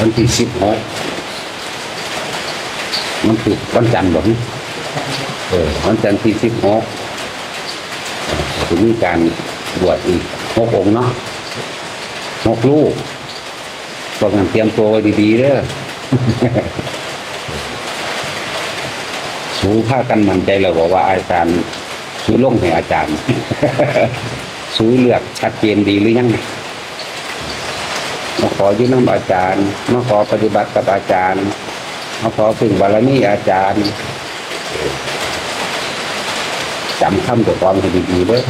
วันที่สิบหกมันถูกวันจันทร์บอกนี่เออวันจันทร์ที่สิบหกจะมีการบวชอีกหกองค์เนาะหกลูกพวกนั้นเตรียมตัวไว้ดีๆเด้อสูผ้ากันมั่นใจเราบอกว่าอาจารย์สูลงให้อาจารย์ สูเลือกชัดเจนดีหรือยัง มาขอยืนน้ำอาจารย์มาขอปฏิบัติกับอาจารย์มาขอถึงบารมีอาจารย์จำคำตัวความให้ดีๆเด้อ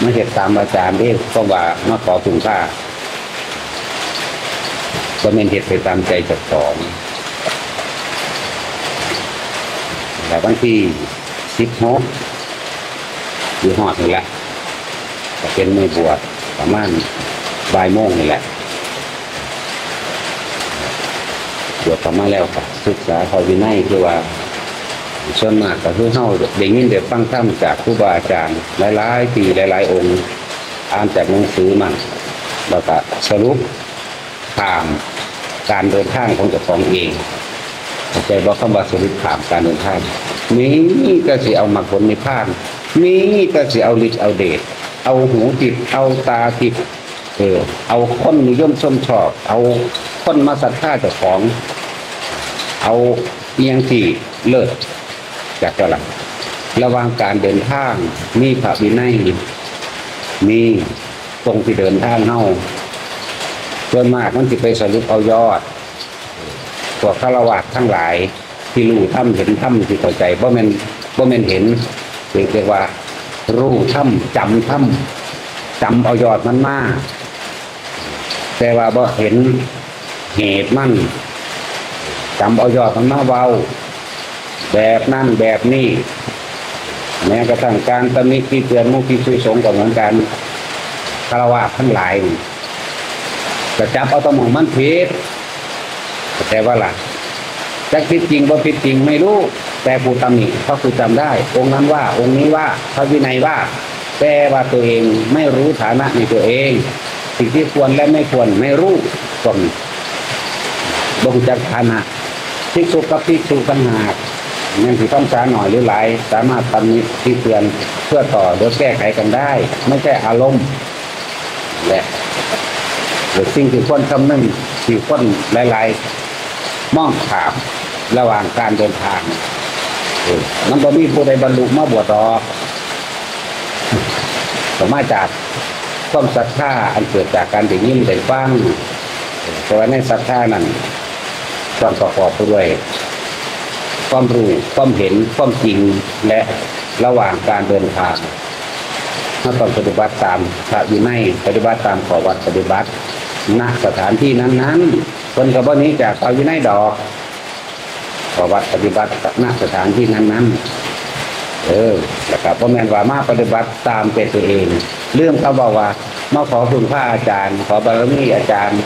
ไม่เหตุตามอาจารย์เด้อก็ว่ามาขอถึงข้าก็เป็นเหตุไปตามใจจัดสองแต่วันที่สิบหกอยู่หอดนี่แหละเป็นไมือบวชประมาณ บ่ายโมงนี่แหละบวชประมาแล้วก็ศึกษาเขาวินัยคือว่าส่วนมากก็คือเฮาได้ยินได้ฟังธรรมจากครูบาอาจารย์หลายๆปีหลายๆ องค์อ่านจากหนังสือมันแล้วก็สรุปตามการเดินทางของเจ้าของเองใจว่าคำว่าสรุปถามการเดินทางมีก็สิเอามาผลในพานมีก็สิเอาฤทธิ์เอาเดชเอาหูติดเอาตาติด เออ เอาคนนิยมชมชอบ เอาคนมาศรัทธาเจ้าของ เอาเอียงที่เลิศจากเจ้าหลักระหว่างการเดินทาง มีพระวินัยมีตรงที่เดินทางเฮาส่วนมากมันจะไปสรุปเอายอดพวกฆราวาสทั้งหลาย ที่รู้ถ้ำเห็นถ้ำที่เข้าใจเพราะมันเพราะมันเห็นเรียกว่า รู้ถ้ำจำถ้ำจำเอายอดมันมาก แต่ว่าบ่เห็นเหตุมันจำเอายอดมันมาเบาแบบนั่นแบบนี้แม้กระทั่งการตำหนิที่เตือนมุขีสุยสงฆ์ก็เหมือนกันฆรวาสทั้งหลายนี่ก็จับเอาตมองมันผิดแต่ว่าล่ะจะผิดจริงว่าผิดจริงไม่รู้ แต่ผู้ตำหนิเขาคือจำได้ องค์นั้นว่า องค์นี้ว่าพระวินัยว่า แต่ว่าตัวเองไม่รู้ฐานะในตัวเอง สิ่งที่ควรและไม่ควรไม่รู้ตนบงจากฐานะภิกษุกับภิกษุต่างหากนั่นคือต้องสาหน่อยหรือหลาย สามารถตำนิที่เตือนเพื่อต่อโดยแก้ไขกันได้ ไม่ใช่อารมณ์และหรือสิ่งที่ควรคำนึงที่ควรหลายๆมองถามระหว่างการเดินทางมันก็มีผู้ใดบรรลุมาบวชดอกก็มาจาก ความศรัทธาอันเกิดจากการได้ยินได้ฟังเพราะว่าในศรัทธานั้นต้องประกอบไปด้วยความรู้ความเห็นความจริงและระหว่างการเดินทางถ้าต้องปฏิบัติตามพระวินัยปฏิบัติตามขอวัดปฏิบัติณสถานที่นั้นๆคนกับวันนี้จากเอาอยู่ในดอกขอวัดปฏิบัติณสถานที่นั้นๆ เออแล้วก็พ่อแม่นว่ามาปฏิบัติตามเป็นตัวเอง เรื่องเขาบอกว่ามาขอคุณพระอาจารย์ ขอบารมีอาจารย์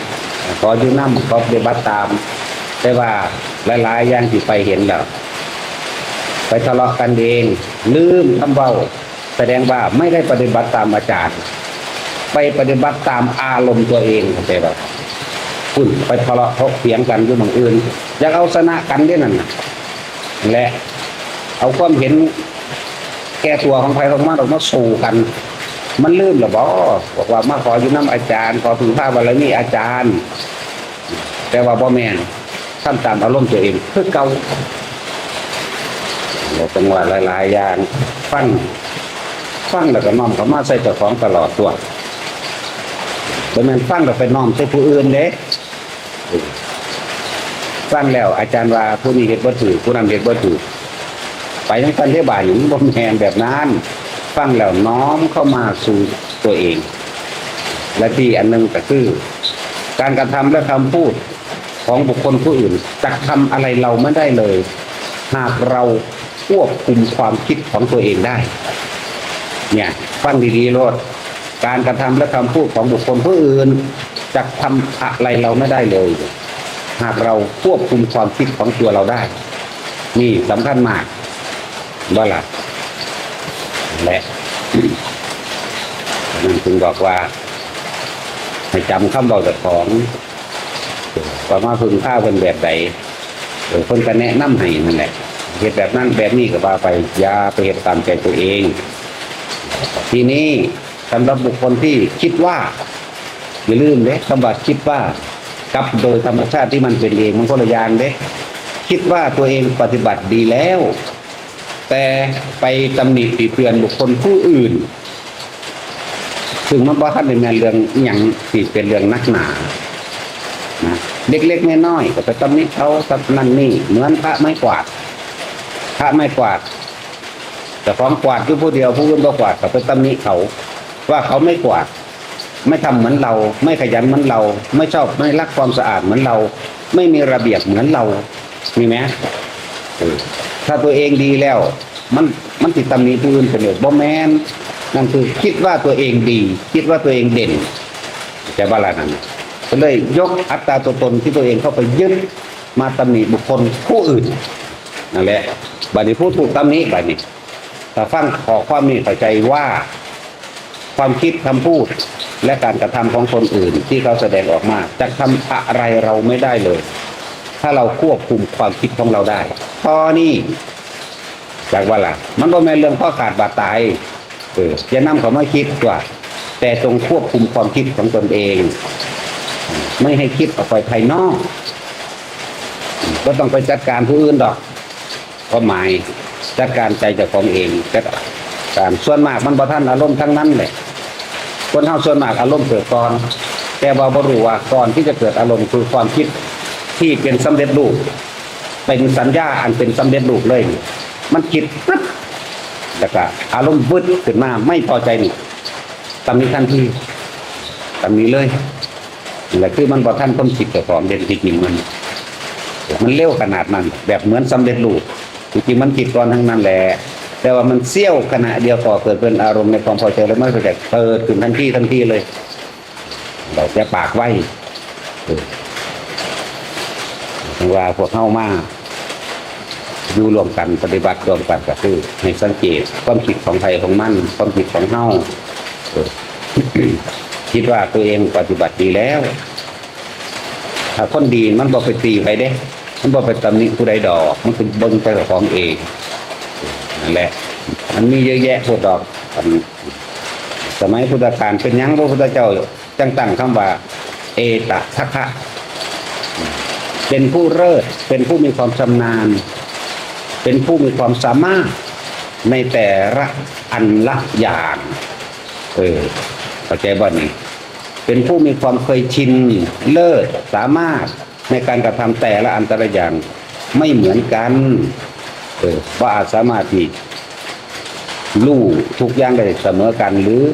ขออยู่น้ำขอปฏิบัติตาม แต่ว่าหลายๆอย่างที่ไปเห็นแล้วไปทะเลาะกันเอง ลืมคำเบาแสดงว่าไม่ได้ปฏิบัติตามอาจารย์ ไปปฏิบัติตามอารมณ์ตัวเองเข้าใจป่ะคุณไปทะเลาะทกเถียงกันอยู่บางอื่นอยากเอาชนะกันด้วยนั่นน่ะและเอาความเห็น แก่ตัวของใครของมันออกมาสู่กัน มันลืมหรือบ่บอกว่ามาขออยู่น้ำอาจารย์ ขอถึงพระบารมีอาจารย์ แต่ว่าพ่อแม่นทำตามอารมณ์ตัวเองคือเก่าจังหวะหลายๆอย่างฟังฟังแล้วก็น้อมเขามาใส่เจ้าของตลอดตัวแต่มันฟังแล้วไปน้อมใส่ผู้อื่นเด้ฟังแล้วอาจารย์ว่าผู้นี้เห็ดบ่ถือผู้นั้นเห็ดบ่ถือ ไปทั้งกันเทบายอย่างนี้บ่แมนแบบนั้นฟังแล้วน้อมเข้ามาสู่ตัวเอง และที่อันหนึงก็คือ การกระทำและคำพูดของบุคคลผู้อื่นจะทำอะไรเราไม่ได้เลย หากเราควบคุมความคิดของตัวเองได้ เนี่ยฟังดีๆโลดการกระทำและคำพูดของบุคคลผู้อื่นจะทำอะไรเราไม่ได้เลย หากเราควบคุมความคิดของตัวเราได้ นี่สำคัญมาก ว่าล่ะและนั่นจึงบอกว่า ให้จำคำบอกจากของว่ามาพึ่งข้าวเป็นแบบใดเออคนก็แนะนำให้นั่นแหละเหตุแบบนั้นแบบนี้ก็ว่าไปยาไปเหตุตามใจตัวเอง ทีนี้สำหรับบุคคลที่คิดว่าอย่าลืมเด้คำว่าคิดว่ากับโดยธรรมชาติที่มันเป็นเองมันก็ละอยางเด้คิดว่าตัวเองปฏิบัติดีแล้ว แต่ไปตำหนิติเตือนบุคคลผู้อื่น ซึ่งมันบ่ทันได้แม่นเรื่องอย่างที่เป็นเรื่องนักหนานะเล็กๆน้อยๆก็ไปตำหนิเขาสักนั่นนี่เหมือนพระไม้กวาด พระไม้กวาด แต่ของกวาดอยู่ผู้เดียวผู้อื่นบ่กวาดก็ไปตำหนิเขา ว่าเขาไม่กวาด ไม่ทำเหมือนเรา ไม่ขยันเหมือนเรา ไม่ชอบไม่รักความสะอาดเหมือนเรา ไม่มีระเบียบเหมือนเรา มีไหม ถ้าตัวเองดีแล้ว มันมันติดตำหนิผู้อื่นเป็นเรื่อบ่แมนนั่นคือคิดว่าตัวเองดี คิดว่าตัวเองเด่นแต่ว่าละนั้นก็เลยยกอัตตาตัวตนที่ตัวเองเข้าไปยึดมาตำหนิบุคคลผู้อื่นนั่นแหละบัดนี้ผู้ถูกตำหนิบัดนี้แต่ฟังขอความนี้เข้าใจว่า ความคิดคำพูดและการกระทำของคนอื่น ที่เขาแสดงออกมาจะทำอะไรเราไม่ได้เลย ถ้าเราควบคุมความคิดของเราได้ข้อนี้จากว่าล่ะ มันก็ไม่นเรื่องข้อขาดบาดตายเอออย่านำเขามาคิดกว่า แต่จงควบคุมความคิดของตนเอง ไม่ให้คิดออกไปภายนอก ก็ต้องไปจัดการผู้อื่นดอกก็หมายจัดการใจเจากของเองจัดการส่วนมากมันบ่ท่านอารมณ์ทั้งนั้นแหละคนเฮาส่วนมากอารมณ์เกิดก่อน แต่ว่าบ่รู้ว่าก่อนที่จะเกิดอารมณ์คือความคิด ที่เป็นสำเร็จรูป เป็นสัญญาอันเป็นสำเร็จรูปเลย มันคิดปึ๊บแล้วก็อารมณ์บึ้ดขึ้นมาไม่พอใจนี่ตำนี้ทันทีตำนี้เลยนี่แหละคือมันบ่ท่านต้องคิดกับของเด่นจริงมัน มันเร็วขนาดนั้น แบบเหมือนสำเร็จรูปจริงๆมันคิดก่อนทั้งนั้นแหละแต่ว่ามันเสี้ยวขณะเดียวพอเกิดเป็นอารมณ์ในความพอใจแล้วไม่พอใจเปิดขึ้นทันทีทันทีเลยเราจะปากไว้ ว่าพวกเข้ามาอยู่รวมกันปฏิบัติรวมกันก็คือให้สังเกตความคิดของใครของมั่นความคิดของเฮาคิดว่าตัวเองปฏิบัติดีแล้ว ถ้าคนดีมันบอกไปตีไปเด้ มันบอกไปตำหนิผู้ใดดอก มันเป็นเบิ้งไปกับของเองนั่นแหละ มันมีเยอะแยะพวกดอกสมัยพุทธกาลเป็นยังพระพุทธเจ้าจังตั้งคำว่า เอตทัคคะ เป็นผู้เลิศเป็นผู้มีความชำนาญ เป็นผู้มีความสามารถในแต่ละอันละอย่างเออเข้าใจบ่นี่เป็นผู้มีความเคยชินเลิศสามารถในการกระทำแต่ละอันแต่ละอย่างไม่เหมือนกันเออว่าอาจสามารถที่รู้ทุกอย่างได้เสมอกันหรือ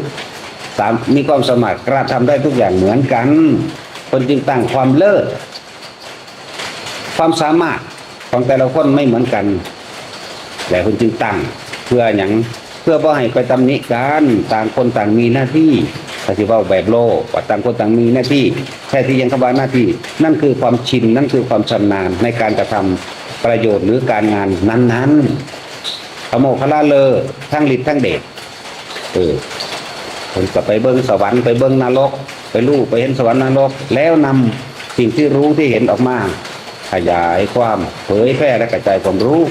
สามมีความสามารถกระทำได้ทุกอย่างเหมือนกันคนจึงตั้งความเลิศ ความสามารถของแต่ละคนไม่เหมือนกันแต่คนจึงตั้งเพื่ออย่างเพื่อบ่ให้ไปตำหนิกันต่างคนต่างมีหน้าที่ถ้าที่ว่าแบบโลกว่าต่างคนต่างมีหน้าที่แค่ที่ยังคำว่าหน้าที่ นั่นคือความชินนั่นคือความชำนาญในการกระทำประโยชน์หรือการงานนั้นๆขโมคละเลอทั้งฤทธิ์ทั้งเดชเออคนก็ไปเบิ้งสวรรค์ไปเบิ้งนรก ไปรู้ไปเห็นสวรรค์นรก แล้วนำสิ่งที่รู้ที่เห็นออกมา ขยายความเผยแพร่และกระจายความรู้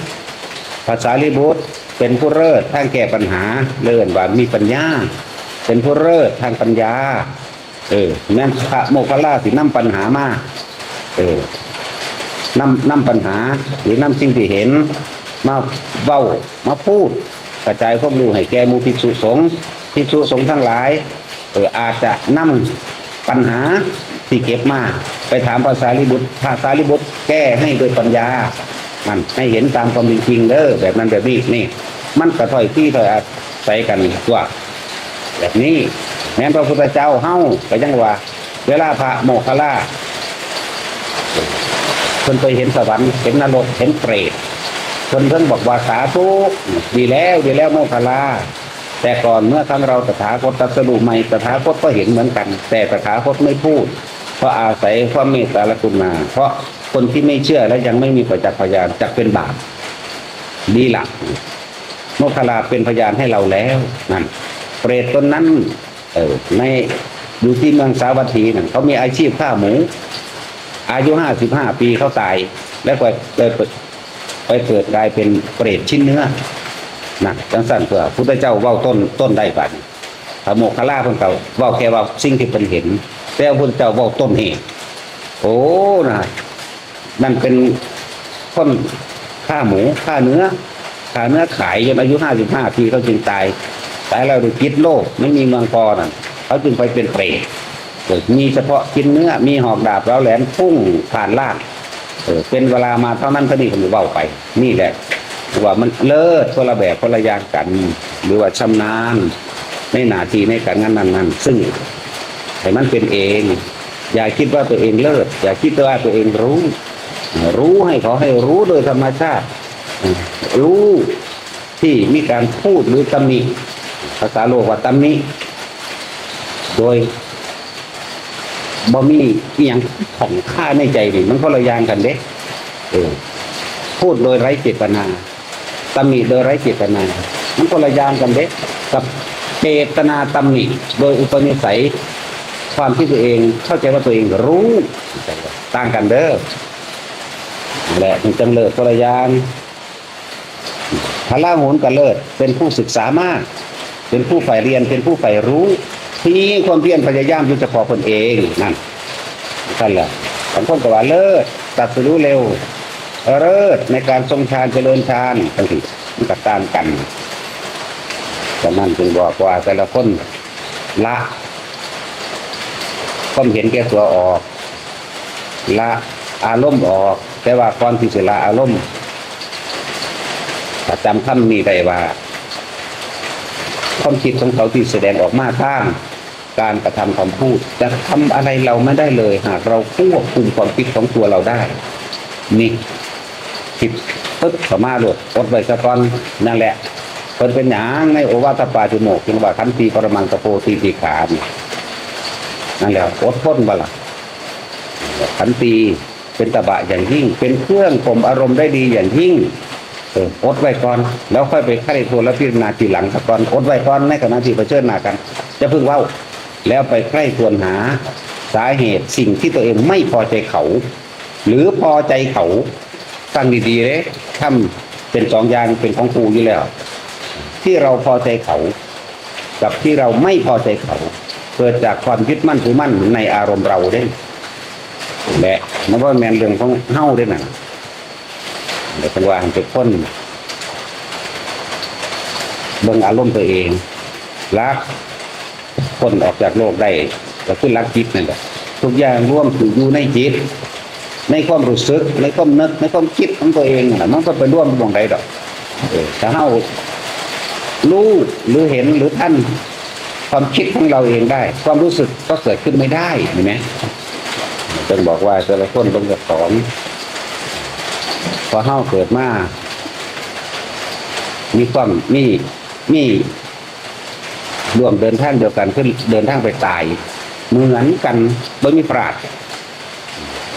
ภาษาลิบุตรเป็นผู้เลิศทางแก้ปัญหาเลื่อนว่ามีปัญญา เป็นผู้เลิศทางปัญญา เออแม่นพระโมคคัลลาสินำปัญหามาเออนำนำปัญหาหรือนำสิ่งที่เห็น มาเว้ามาพูด กระจายความรู้ให้แก่มูภิกษุสงฆ์ภิกษุสงฆ์ทั้งหลายเอออาจจะนำปัญหา ที่เก็บมาไปถามภาษาลิบุตรภาษาลิบุตรแก้ให้โดยปัญญา มันให้เห็นตามความเป็นจริงเด้อแบบนั้นแบบนี้นี่ มันกระถอยที่ถอยอาศัยกันตัวแบบนี้แม้พระพุทธเจ้าเฮ้าก็ยังว่า เวลาพระโมคคัลลาคนไปเห็นสวรรค์เห็นนรกเห็นเปรตคนเพิ่งบอกว่าสาธุดีแล้วดีแล้วโมคคัลลาแต่ก่อนเมื่อครั้งเราตถาคตตรัสรู้ใหม่ตถาคตก็เห็นเหมือนกัน แต่ตถาคตไม่พูด ราะอาศัยความเมตตาและกรุณาเพราะคนที่ไม่เชื่อและยังไม่มีประจักษ์พยานจะเป็นบาปดีหลักโมคลาเป็นพยานให้เราแล้วนั่นเปรตตนนั้น เออในอยู่ที่เมืองสาวัตถีนั่นเขามีอาชีพฆ่าหมู อายุห้าสิบห้าปีเขาตาย แล้วไปไปไปเกิดกลายเป็นเปรตชิ้นเนื้อน่ะจังสั้นเพื่อพุทธเจ้าเว้าต้นต้นได้บันพระโมคคลาเพิ่นก็เว้าแค่ว่าสิ่งที่เพิ่นเห็น แต่พระพุทธเจ้าเว้าต้นเหตุโอ้นะนั่นเป็นคนฆ่าหมูฆ่าเนื้อฆ่าเนื้อขายจนอายุห้าสิบห้าปีเขาจึงตายตายแล้วด้วยพิษโลกไม่มีเมืองพอนั่นเขาจึงไปเป็นเปรตมีเฉพาะกินเนื้อมีหอกดาบแล้วแหลมพุ่งผ่านล่างเป็นเวลามาเท่านั้นเท่านี้ผมเบาไป นี่แหละว่ามันเลิศคนละแบบคนละอย่างกัน หรือว่าชำนาญในหน้าที่ในการงานนั้นๆซึ่ง ให้มันเป็นเอง อย่าคิดว่าตัวเองเลิศอย่าคิดว่าตัวเองรู้ รู้ให้เขาให้รู้โดยธรรมชาติ รู้ที่มีการพูดหรือตำหนิภาษาโลกว่าตำหนิโดยบ่มีอย่างของค่าในใจนี่มันก็ละอยางกันเด้เออพูดโดยไร้เจตนาตำหนิโดยไร้เจตนา มันก็ละอยางกันเด้กับเจตนาตำหนิโดยอุปนิสัย ความที่ตัวเองเข้าใจว่าตัวเองรู้ต่างกันเด้อแหละมันจังเลิศก็ละอยางพระล่าโหนกันเลิศเป็นผู้ศึกษามาก เป็นผู้ฝ่ายเรียนเป็นผู้ฝ่ายรู้ที่ความเพียรพยายามอยู่เฉพาะคนเองนั่นนั่นแหละบางคนก็ว่าเลิศตัดสรู้เร็วเลิศในการทรงฌานเจริญฌานทั้งที่มันก็ตามกันฉะนั้นจึงบอกว่าแต่ละคนละ ความเห็นแก่ตัวออก ละอารมณ์ออก แต่ว่าก่อนที่จะละอารมณ์จำคำนี้ได้ว่า ความคิดของเขาที่แสดงออกมาทางการกระทำคำพูดจะทำอะไรเราไม่ได้เลย หากเราควบคุมความคิดของตัวเราได้ นี่คิดปึ๊บเข้ามาโลดอดไว้สะก่อนนั่นแหละเพิ่นเป็นหยังในโอวาทปาติโมกข์ที่ว่าขันตีปรมังตะโพตีติขาน นั่นแหละอดทนบ่ละขันตีเป็นตะบะอย่างยิ่ง เป็นเครื่องข่มอารมณ์ได้ดีอย่างยิ่งเอออดไว้ก่อน แล้วค่อยไปไข้ตัวและพิจารณาทีหลังสักก่อนอดไว้ก่อนในขณะที่เผชิญหน้ากันจะพึ่งเว้าแล้วไปใกล้ควรหาสาเหตุสิ่งที่ตัวเองไม่พอใจเขา หรือพอใจเขาฟังดีๆเลยทำเป็นสองอย่างเป็นของครูอยู่แล้ว ที่เราพอใจเขา กับที่เราไม่พอใจเขา เกิดจากความยึดมั่นถือมั่นในอารมณ์เราเด้แหละมันว่าแมนเรื่องของเฮ้าเด้น่ะเดี๋ยวเป็นว่าเป็นคนเบิ่งอารมณ์ตัวเองรักคนออกจากโลกได้ก็คือรักจิตนั่นแหละทุกอย่างร่วมอยู่ในจิต ในความรู้สึกในความนึกในความคิดของตัวเองนะมันก็ไปร่วมตรงใดดอกเออถ้าเฮารู้หรือเห็นหรือท่าน ความคิดของเราเองได้ ความรู้สึกก็เกิดขึ้นไม่ได้เห็นไหมจนบอกว่าแต่ละคนต้องจะสอนพอเฮาเกิดมามีความมีมีร่วมเดินทางเดียวกันขึ้นเดินทางไปตาย เหมือนกันโดยมีปราด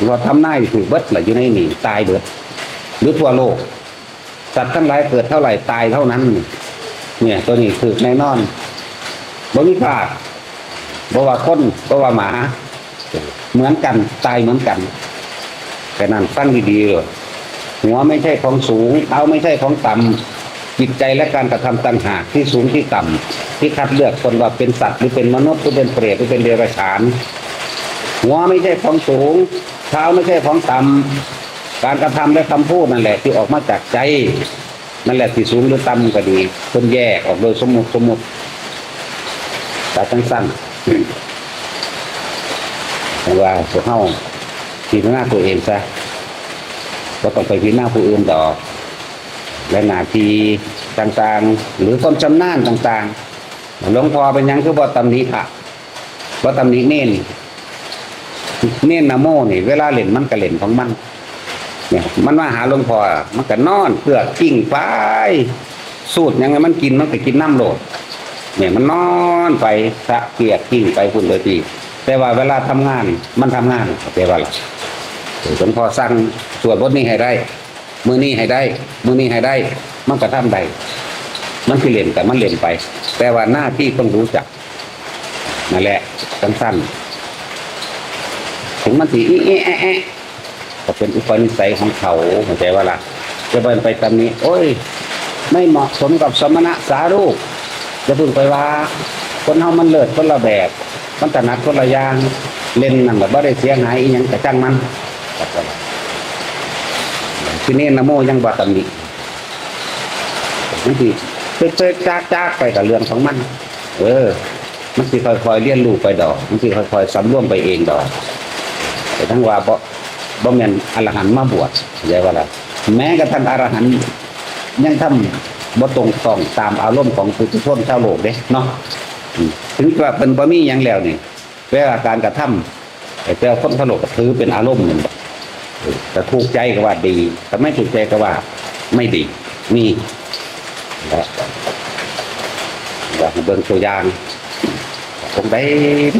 ว่าทำหน้าอยู่เบิดแหละอยู่ในนี่ตายเบิด หรือทั่วโลกสัตว์ทั้งหลายเกิดเท่าไหร่ตายเท่านั้น เนี่ย ตัวนี้คือแน่นอน บ่มีพลาดบ่ว่าคนบ่ว่าหมา เหมือนกันตายเหมือนกันแต่นั้นฟังดีๆเลยหัวไม่ใช่ของสูงเท้าไม่ใช่ของต่ำจิตใจและการกระทำต่างหากที่สูงที่ต่ำที่คัดเลือกคนว่าเป็นสัตว์หรือเป็นมนุษย์หรือเป็นเปรตหรือเป็นเดรัจฉาน หัวไม่ใช่ของสูงเท้าไม่ใช่ของต่ำการกระทำและคำพูดนั่นแหละที่ออกมาจากใจนั่นแหละที่สูงหรือต่ำก็ดีคนแยกออกโดยสมมติสมมติ แต่สั้นๆแต่ว่าพวกเข้าทีหน้าตัวเองซะก็ต้องไปพิจารณาผู้อื่นต่อและหน้าที่ต่างๆ หรือความชำนาญต่างๆหลวงพ่อเป็นยังคือบ่ตำหนิค่ะบ่ตำหนิเน้นเน้นนะโมนี่ เวลาเล่นมันก็เล่นของมันเนี่ยมันมาหาหลวงพ่อมันก็นอนเพื่อกิ้งไปสูตรยังไงมันกินมันก็กินน้ำโหลด เนี่ยมันนอนไปสะเกียกกิ้งไปคุณเลยทีแต่ว่าเวลาทำงานมันทำงานแต่ว่าล่ะหลวงพ่อสั่งสวดบทนี้ให้ได้ มือนี้ให้ได้ มือนี้ให้ได้ มันก็ทำได้มันคือเล่นแต่มันเล่นไป แต่ว่าหน้าที่ต้องรู้จักนั่นแหละสั้นๆถึงมันสีอีแอะแอะก็เป็นอุปนิสัยของเขาเข้าใจว่าล่ะจะไปไปตำนี้ โอ้ย ไม่เหมาะสมกับสมณะสารูป จะพึ่งไปว่า คนเฮามันเลิศคนละแบบ มันถนัดคนละอย่างเล่นนั่นแบบบ่ได้เสียหายอีหยังกระจังมันทีนี้นะโมยังบ่ตำหนิมันสิเจ๊กจากไปกับเรื่องของมัน เออ มันสิค่อยๆเรียนรู้ไปดอก มันสิค่อยๆสำรวมไปเองดอก แต่ทั้งว่าบ่บ่แม่นอรหันต์มาบวชเข้าใจว่าล่ะแม้กระทั่งอรหันต์ยังทำ บ่ตรงต้องตามอารมณ์ของปุถุชนชาวโลกเด้เนาะถึงว่าเป็นบ่มีหยังแล้วนี่เวลาการกระทำแต่เจ้าคนชาวโลกถือเป็นอารมณ์หนึ่งแต่ถูกใจก็ว่าดีถ้าไม่ถูกใจก็ว่าไม่ดีนี่นะอยากให้เบิ่งตัวอย่างคงได้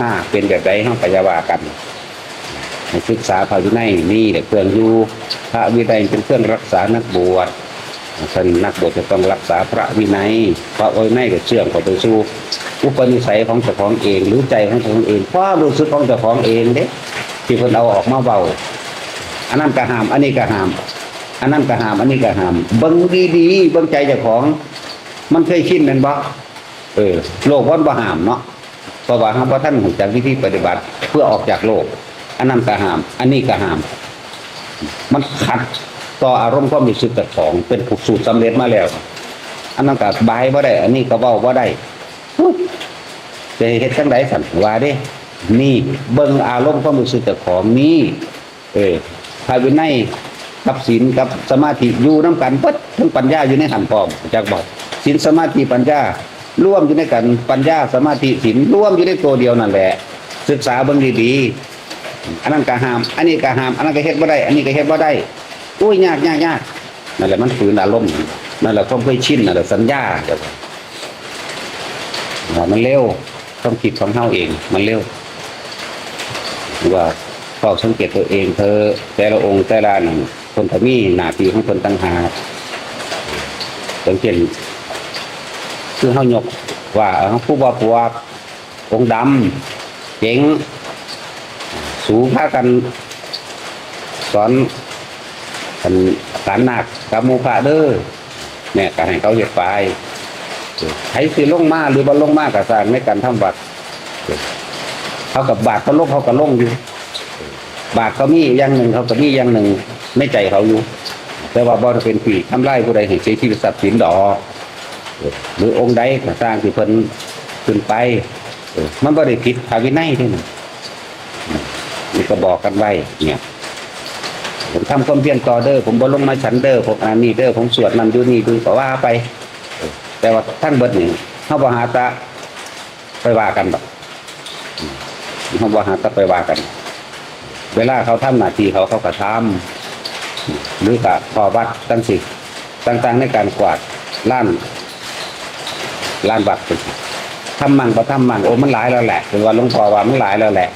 มาเป็นแบบใดเฮาก็อย่าวากันให้ศึกษาพระวินัยนี่แหละเครื่องอยู่พระวินัยเป็นเครื่องรักษานักบวช ท่านนักบวชจะต้องรักษาพระวินัย พระวินัยก็เชื่อมเข้าไปสู่อุปนิสัยของเจ้าของเองรือใจของเจ้าของเองความรู้สึกของเจ้าของเองเด้ที่เพิ่นเอาออกมาเบาอันนั้นก็ห้าม อันนี้ก็ห้าม อันนั้นก็ห้าม อันนี้ก็ห้ามบิ่งดีๆเบิ่งใจเจ้าของ มันเคยชินแม่นบ่เออ โลกวันบ่ห้ามเนาะเพราะว่าเฮาบ่ทันรู้จักวิธีปฏิบัติ เพื่อออกจากโลก อันนั้นก็ห้าม อันนี้ก็ห้าม มันขัด ต่ออารมณ์ความรู้สึกกับของเป็นผูกสูตรสำเร็จมาแล้ว อันนั้นก็บายบ่าได้ อันนี้ก็เว้าบ่าได้จะเฮ็ดจังไดสั่นว่าเด้ นี่เบิ่งอารมณ์ความรู้สึกกับของนี้เออภายในกับศีลกับสมาธิอยู่นํกันเบิดทั้งปัญญาอยู่ในหันพร้อมจักบอกศีลสมาธิปัญญาร่วมอยู่ในกันปัญญาสมาธิศีลร่วมอยู่ในตัวเดียวนั่นแหละ ศึกษาเบิ่งดีๆอันนั้นก็ห้าม อันนี้ก็ห้าม อันนั้นก็เฮ็ดบ่ได้ อันนี้ก็เฮ็ดบ่ได้ อุ้ยยากยากยากนั่นแหละมันฝืนอารมณ์นั่นแหละความเคยชินนั่นแหละสัญญาเดี๋ยวมันเร็วต้องคิดของเฮาเอง มันเร็วว่าเฝ้าสังเกตตัวเองเธอแต่ละองค์แต่ละหนึ่งคนก็มีหน้าที่ของคนต่างหากสังเกตคือเฮายกว่าผู้บ่ปวกองค์ดำเจ๋งสูงพากันสอน กันสารหนักกับหมูพระเด้อเนี่ยก็ให้เขาเหยียดไปใครสิลงมาหรือบ่ลงมากับสร้างในการทำบัตรเขากับบาทเขาลงเขาก็ลงอยู่ บาทเขามีอย่างหนึ่งเขาก็มีอย่างหนึ่งในใจเขาอยู่ แต่ว่าบ่ได้เป็นปีทำลายผู้ใดเห็นเสียชีวิตทรัพย์สินดอกหรือองค์ใดสร้างที่เพิ่นขึ้นไปมันบ่ได้ผิดภาวินัยเด้วยนะนี่ก็บอกกันไว้เนี่ย ทำความเพียรต่อเด้อผมบ่ลงมาฉันเด้อผมอันนี้เด้อผมสวดมันอยู่นี่ดูก็ว่าไป แต่ว่าท่านเบิดนี่เฮาบ่หาตะไปว่ากันดอกเฮาบ่หาตะไปว่ากัน เวลาเขาทำหน้าที่เขาเขาก็ทำหรือก็พอวัดตั้งสิต่างๆในการกวาดล้านล้านบัตรเป็นสิทำมั่งบ่ทำมั่งโอ้มันหลายแล้วแหละเป็นว่าหลวงพ่อว่ามันหลายแล้วแหละ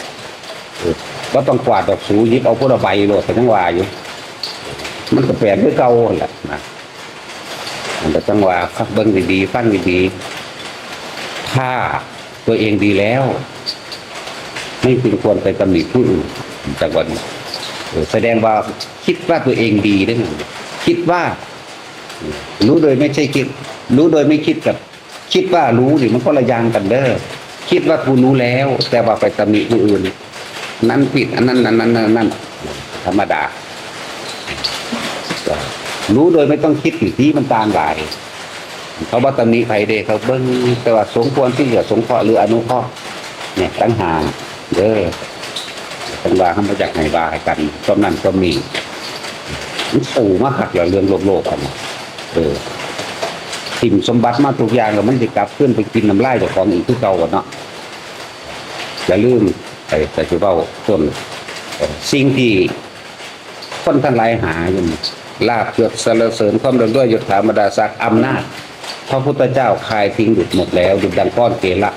ก็ต้องกวาดดอกสูยิบเอาพุทธใบโหลดไปทั้งวาอยู่ มันก็แปลนด้วยเก่าแหละนะมันก็จังหวะฟังเบิ้งดีๆฟังดีๆถ้าตัวเองดีแล้ว ไม่พึงควรไปตำหนิผู้อื่นจากวันนี้เออแสดงว่าคิดว่าตัวเองดีได้ไงคิดว่า รู้โดยไม่ใช่คิด รู้โดยไม่คิดกับ คิดว่ารู้นี่มันก็ละอยางกันเด้อคิดว่ากูรู้แล้ว แต่ว่าไปตำหนิผู้อื่น นั้นผิดอันนั้นอันนั้นอันนั้นธรรมดา รู้โดยไม่ต้องคิดอยู่ที่มันตามหลายเขาบอกตำหนิไผเดเขาเบิ้งแต่ว่าสมควรที่เหลือสงเคราะห์หรืออนุเคราะห์เนี่ยตั้งหากเด้อตั้งว่าเขามาจากไหนบาให้กันต้มนั่นก็มีมันสูงมากขัดอย่างเรื่องโลกโลกกันเออสิ่งสมบัติมาทุกอย่างแล้วมันจะกลับขึ้นไปกินน้ำลายจ้าของอีกที่เก่าอะเนาะอย่าลืม ไอ้แต่ที่เว้าต้นสิ่งที่คนทั้งหลายหาอยู่ลาบยศสรรเสริญความเดินด้วยยศถามดาศักดิ์อำนาจ พระพุทธเจ้าคายทิ้งหยุดหมดแล้วหยุดดังก้อนเกละ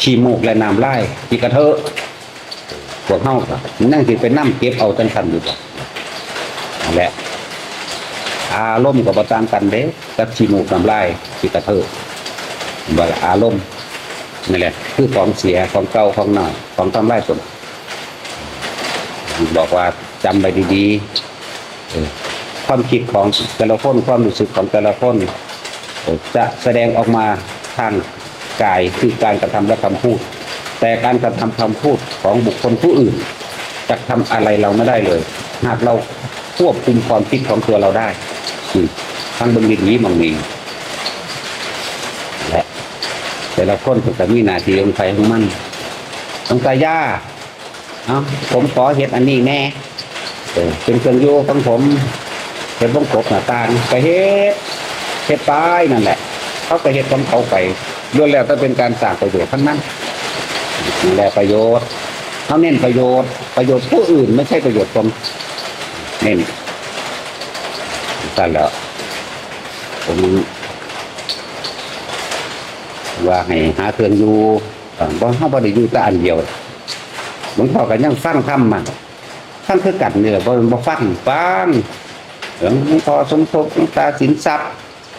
ชีมูกและน้ำไล่ที่กระเทอะพวกเฮานั่งสิไปนั่เก็บเอาจังคันอยู่บ่และอารมณ์กับประตามกันเด้กับชีมูกน้ำลายที่กระเทอะว่อารมณ์ นี่แหละ คือของเสียของเก่าของหน่อยของทำลายสมบอกว่าจำไปดีๆความคิดของแต่ละคนความรู้สึกของแต่ละคนจะแสดงออกมาทางกายคือการกระทำและคำพูด แต่การกระทำคำพูดของบุคคลผู้อื่นจะทำอะไรเราไม่ได้เลย หากเราควบคุมความคิดของตัวเราได้ทั้งบนดินนี้มังมีและ แต่ละคนก็จะมีหน้าที่ของใครของมันต้องตายาเอ้าผมขอเห็ดอันนี้แน่เป็นเครื่องโยของผมเห็ดบ้งกบหน้าตางไปเฮ็ดเฮ็ดไปนั่นแหละ เขาไปเฮ็ดของเขาไปล้วนแล้วต้องเป็นการสร้างประโยชน์ทั้งนั้นนั่นแหละประโยชน์เขาเน้นประโยชน์ ประโยชน์ผู้อื่นไม่ใช่ประโยชน์ตนเน้นสั่นแล้วผม ว่าให้หาเครื่องอยู่เอ่อบ่เฮาบ่ได้อยู่แต่อันเดียวหลวงพ่อก็ยังฟังคำมันฟังคือกันนี่แหละบ่บ่ฟังฟังหลวงพ่อสมภพหลวงตาสินทรัพย์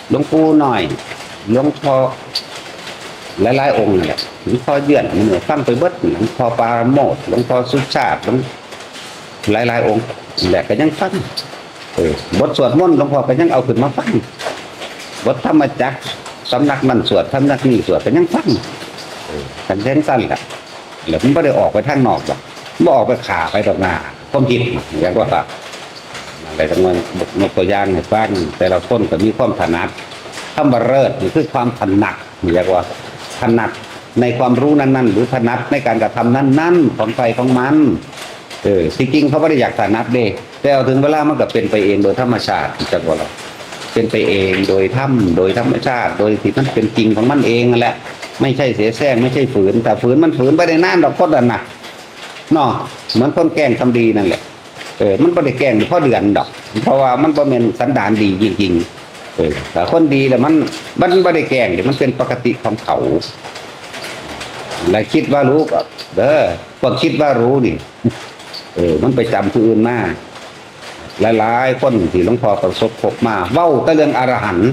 หลวงปู่หน่อยหลวงพ่อหลายๆองค์นั่นแหละหลวงพ่อเยื่อนเนี่ยฟังไปเบิดหลวงพ่อปาโมดหลวงพ่อสุชาติหลวงหลายๆองค์นั่ก็ยังฟังบทสวดมนต์หลวงพ่อก็ยังเอาขึ้นมาฟังบทธรรมจักร สำนักมันสวดสำนักนี้สวดก็นยังฟังเออกันเช่นสั้นแหละแล้วมันไม่ได้ออกไปทางนอกหรอกไมันออกไปขาไปตอกหน้าความคิดอย่างว่าครับอะไรทั้งนั้นยกตัวอย่างให้ฟังแต่ละคนก็มีความถนัดคำว่าเลิศนี่คือความถนัดเรียกว่าถนัดในความรู้นั้นๆ หรือถนัดในการกระทำนั้นๆของใครของมันเออที่จริงเขาไม่ได้อยากถนัดเด้แต่เอาถึงเวลามันก็เป็นไปเองโดยธรรมชาติจักว่าเรา เป็นไปเองโดยธรรมโดยธรรมชาติ โดยที่มันเป็นจริงของมันเองนั่นแหละ ไม่ใช่เสียแซงไม่ใช่ฝืน แต่ฝืนมันฝืนไปในน่านดอกก็ดันนะเนาะเหมือนคนแกล้งทำดีนั่นแหละเออมันบ่ได้แกล้งเพราะเดือนดอก เพราะว่ามันบ่แม่นสันดานดีจริงๆเออแต่คนดีแล้วมันมันบ่ได้แกล้งเดี๋ยวมันเป็นปกติของเขาและคิดว่ารู้ก็เด้อพวกคิดว่ารู้นี่เออ มันไปจำผู้อื่นมาก หลายๆคนที่หลวงพ่อประสบพบมาเว้าแต่เรื่องอรหันต์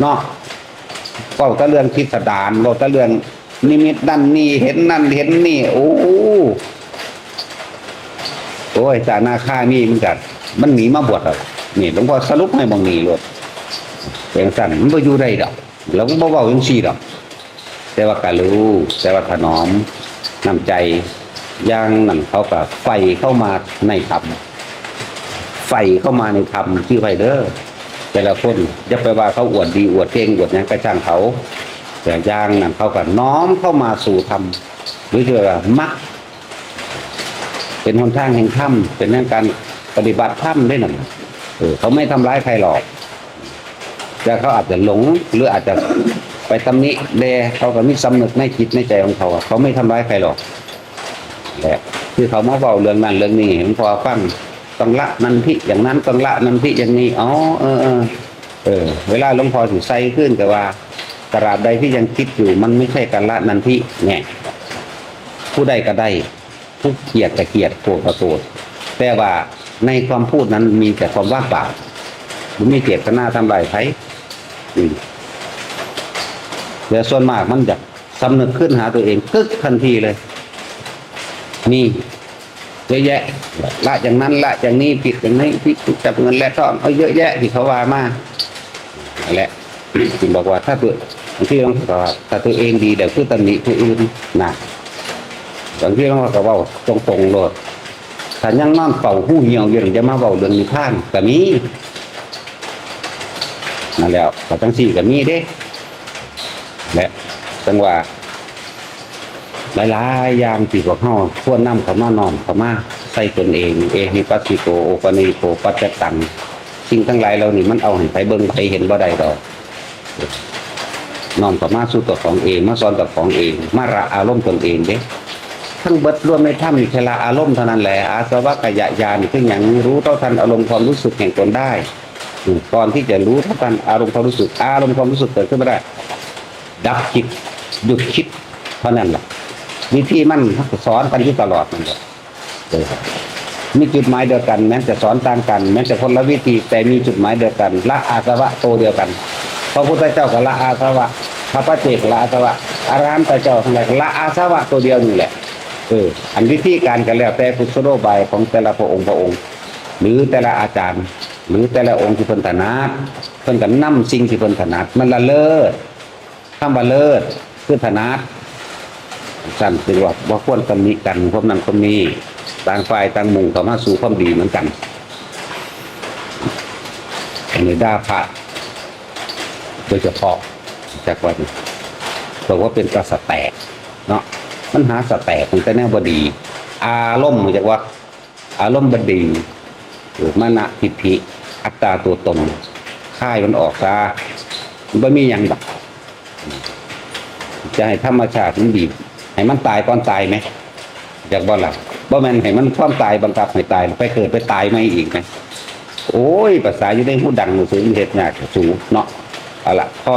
เนาะเว้าแต่เรื่องทิสดารเว้าแต่เรื่องนิมิตนั่นนี่เห็นนั่นเห็นนี่ โอ้โหโอ้ยจานาค่านี่มันกัดมันหนีมาบวชอะนี่หลวงพ่อสรุปให้บางนี่เลยเป็นสั่นมันก็อยู่ได้ดอกแล้วก็บ่เบาจังซี่ดอก แต่ว่ากะรู้แต่ว่าถนอมน้ำใจย่างนั่นเขากับไฟเข้ามาในธรรม ไฟเข้ามาในธรรมที่ไฟเด้อแต่ละคนจะไปว่าเขาอวดดีอวดเก่งอวดหยังกระช่างเขา แต่ย่างนั่นเขากับน้อมเข้ามาสู่ธรรมหรือเรียกว่ามักเป็นหนทางแห่งถ้ำเป็นเรื่องการปฏิบัติถ้ำด้วยนั่นเออเขาไม่ทำร้ายใครหรอกแต่เขาอาจจะหลงหรืออาจจะไปตำหนิแดเขาก็มีสำนึกในจิตในใจของเขาเขาไม่ทำร้ายใครหรอกแหละคือเขามาเบาเรื่องนั้นเรื่องนี้ผมพอฟัง ต้องละนันทิอย่างนั้นต้องละนันทิอย่างนี้อ๋อเออเออเออ เวลาหลวงพ่อถือใส่ขึ้นแต่ว่า กระดาษใดที่ยังคิดอยู่ มันไม่ใช่การละนันทิเนี่ยผู้ใดก็ได้ผู้เกียดก็เกียดโกรธก็โกรธแต่ว่าในความพูดนั้นมีแต่ความว่างเปล่ามันไม่เจตนาทำลายใครแต่ส่วนมากมันจะสำนึกขึ้นหาตัวเองกึกทันทีเลย นี่ เยอะแยะ ละอย่างนั้นละอย่างนี้ผิดอย่างนี้ผิดจับเงินและทองเอาเยอะแยะที่เขาว่ามานั่นแหละจึงบอกว่าถ้าตัวบางทีต้องบอกว่าถ้าตัวเองดีเดี๋ยวคือตำหนิผู้อื่นนะบางทีเราก็เว้าตรงๆโลดถ้ายังนอนเป่าหู้เหี่ยวอยู่จะมาเว้าเรื่องนิทานก็มีนั่นแหล้วก็จังสี่ก็มีเด้ และจังว่า หลายๆอย่างที่พวกเฮาควรนำเข้ามานอนเข้ามาใส่ตนเอง เอหิปัสสิโตโอปนิโกปัจจตังสิ่งทั้งหลายเหล่านี้มันเอาให้ไปเบิ่งไปเห็นบ่ได้ดอกนอนเข้ามาสู่ตัวของเองมาสอนตัวของเอง มาระอารมณ์ตนเองเด้ทั้งเบิดรวมในถ้ำมีเทลาอารมณ์เท่านั้นแหละอาสวะกายะยานคืออย่างรู้เท่าทันอารมณ์ความรู้สึกแห่งตนได้ก่อนที่จะรู้เท่าทันอารมณ์ความรู้สึก อารมณ์ความรู้สึกเกิดขึ้นไม่ได้ ดับคิดหยุดคิดเท่านั้นแหละ วิธีมันสอนกันอยู่ตลอดนั่นแหละเออมีจุดหมายเดียวกัน แม้จะสอนต่างกัน แม้จะคนละวิธีแต่มีจุดหมายเดียวกันละอาสวะโตเดียวกันพระพุทธเจ้าก็ละอาสวะพระปเจกละอาสวะอารหันตเจ้าทั้งหลายละอาสวะตัวเดียวนี่แหละเอออันวิธีการกันแล้วแต่พุทธโลบายของแต่ละพระองค์พระองค์ หรือแต่ละอาจารย์ หรือแต่ละองค์ที่เพิ่นถนัดเพิ่นก็นำสิ่งที่เพิ่นถนัดมันละเลิศคำว่าเลิศคือถนัด สั่นคือว่าว่าควรตำหนิกันพวกนั้นคนนี้ต่างฝ่ายต่างมุ่งเข้ามาสู่ความดีเหมือนกันอันนี้ด่าพระโดยเฉพาะจากวันบอกว่าเป็นกระสแตกเนาะมันหาสแตกมันแต่แนวบดี อารมณ์จากว่า อารมณ์บดีหรือมานะทิฏฐิอัตตาตัวตนค่ายมันออกซะมันไม่มีหยังดอกจะให้ธรรมชาติมันบีบ ให้มันตายก่อนตายไหมอยากบ่หลับบ่แม่นให้มันความตายบังคับให้ตายไปเกิดไปตายไม่อีกไหมโอ้ยภาษาอยู่ในหูดังหูสูงเห็ดยากสูงเนาะเอาละพ่อ